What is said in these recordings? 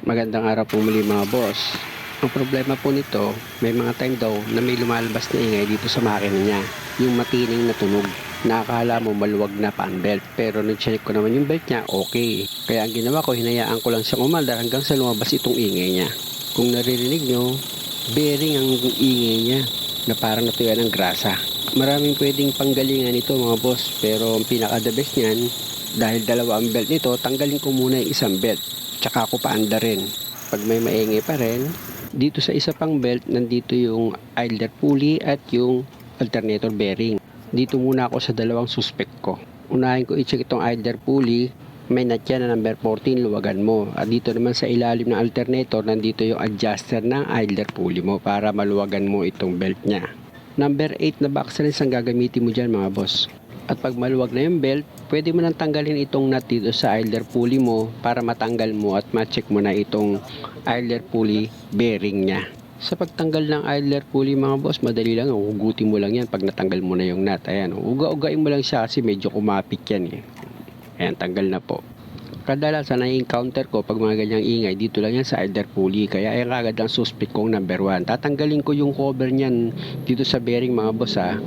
Magandang araw po muli mga boss. Ang problema po nito, may mga time daw na may lumalabas na ingay dito sa makina niya. Yung matining na tunog. Nakakala mo maluwag na pan belt pero nung check ko naman yung belt niya, okay. Kaya ang ginawa ko, hinayaan ko lang siyang umandar hanggang sa lumabas itong ingay niya. Kung naririnig nyo, bearing ang ingay niya na parang natuyuan ng grasa. Maraming pwedeng panggalingan ito mga boss pero ang pinaka the best niyan dahil dalawa ang belt nito, tanggalin ko muna yung isang belt tsaka ako paanda rin. Pag may maingay pa rin, dito sa isa pang belt, nandito yung idler pulley at yung alternator bearing. Dito muna ako sa dalawang suspect ko. Unahin ko i-check itong idler pulley, may nut yan na number 14, luwagan mo. At dito naman sa ilalim ng alternator, nandito yung adjuster ng idler pulley mo para maluwagan mo itong belt niya. Number 8 na box rin ang gagamitin mo dyan mga boss. At pag maluwag na yung belt, pwede mo nang tanggalin itong nut dito sa idler pulley mo para matanggal mo at ma-check mo na itong idler pulley bearing niya. Sa pagtanggal ng idler pulley mga boss, madali lang. Hugutin mo lang yan pag natanggal mo na yung nut. Ayan, uga-ugain mo lang siya kasi medyo kumapit yan eh. Ayan, tanggal na po. Kadalasan na encounter ko pag mga ganyang ingay, dito lang yan sa idler pulley. Kaya ay kagad ang suspect kong number 1. Tatanggalin ko yung cover niyan dito sa bearing mga boss ha.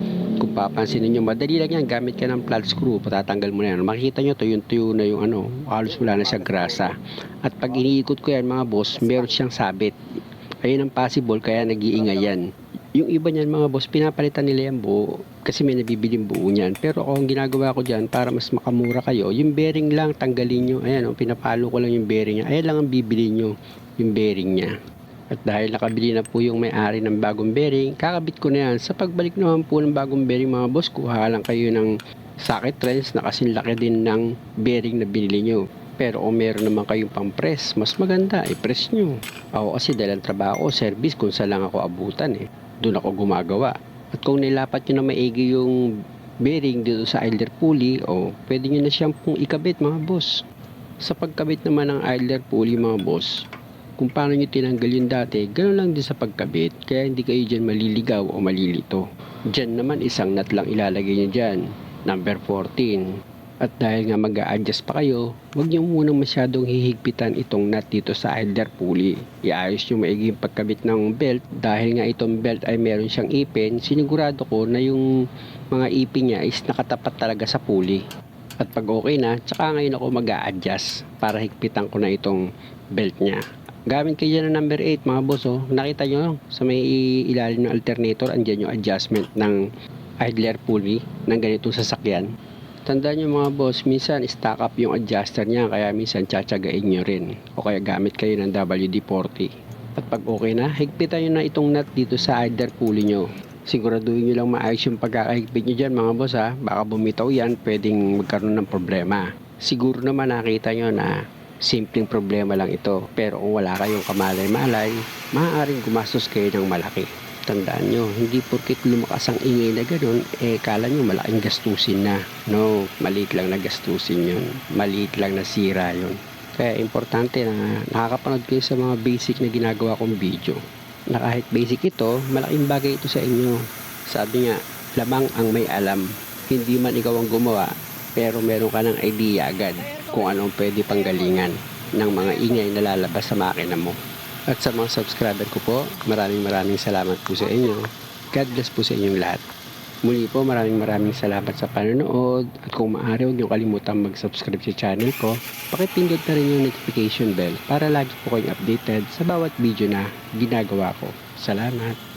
Kung papansin ninyo, madali lang yan. Gamit ka ng flat screw, patatanggal mo na yan. Makikita nyo to, yung tuyo na yung ano, halos wala na siyang grasa. At pag iniikot ko yan mga boss, meron siyang sabit. Ayun ang possible, kaya nag-iingay yan. Yung iba niyan mga boss, pinapalitan nila yung buo kasi may nabibiling buo niyan. Pero ako ang ginagawa ko diyan para mas makamura kayo, yung bearing lang tanggalin nyo. Ayan, oh, pinapalo ko lang yung bearing niya. Ayan lang ang bibili nyo, yung bearing niya. At dahil nakabili na po yung may-ari ng bagong bearing, kakabit ko na yan. Sa pagbalik naman po ng bagong bearing mga boss, kuha lang kayo ng socket wrench na kasing laki din ng bearing na binili nyo. Pero kung meron naman kayong pang-press, mas maganda, i-press nyo. Ako kasi dahil ang trabaho service, kung saan lang ako abutan eh. Doon ako gumagawa. At kung nilapat nyo na maigi yung bearing dito sa idler pulley, o pwede nyo na siyang pong ikabit mga boss. Sa pagkabit naman ng idler pulley mga boss, kung paano nyo tinanggal yun dati, ganoon lang din sa pagkabit, kaya hindi kayo dyan maliligaw o malilito. Dyan naman isang nut lang ilalagay nyo dyan, number 14. At dahil nga mag adjust pa kayo, huwag nyo munang masyadong hihigpitan itong nut dito sa idler pulley. Iayos nyo maigi yung pagkabit ng belt dahil nga itong belt ay meron siyang ipin, sinigurado ko na yung mga ipin niya is nakatapat talaga sa pulley. At pag okay na, tsaka ngayon ako mag adjust para higpitan ko na itong belt niya. Gamit kayo ng number 8 mga boss oh. Nakita nyo sa may ilalim ng alternator, andyan yung adjustment ng idler pulley ng ganitong sasakyan. Tandaan nyo mga boss, minsan stack up yung adjuster niya kaya minsan tsatsagain nyo rin o kaya gamit kayo ng WD-40. At pag okay na, higpitan nyo na itong nut dito sa idler pulley nyo. Siguraduhin nyo lang maayos yung pagkakahigpit nyo dyan mga boss ha. Baka bumitaw yan, pwedeng magkaroon ng problema. Siguro naman nakita nyo na simpleng problema lang ito. Pero kung wala kayong kamalay-malay, maaaring gumastos kayo ng malaki. Tandaan nyo, hindi porkit lumakas ang ingay na ganun, eh kala nyo malaking gastusin na. No, maliit lang na gastusin yun. Maliit lang na sira yun. Kaya importante na nakakapanood kayo sa mga basic na ginagawa kong video. Na kahit basic ito, malaking bagay ito sa inyo. Sabi nga, lamang ang may alam. Hindi man ikaw ang gumawa, pero meron ka ng idea agad kung anong pwede panggalingan ng mga ingay na lalabas sa makina mo. At sa mga subscriber ko po, maraming maraming salamat po sa inyo. God bless po sa inyong lahat. Muli po, maraming maraming salamat sa panonood. At kung maaari, huwag niyo kalimutan mag-subscribe sa channel ko. Pakipindot na rin yung notification bell para lagi po kayong updated sa bawat video na ginagawa ko. Salamat!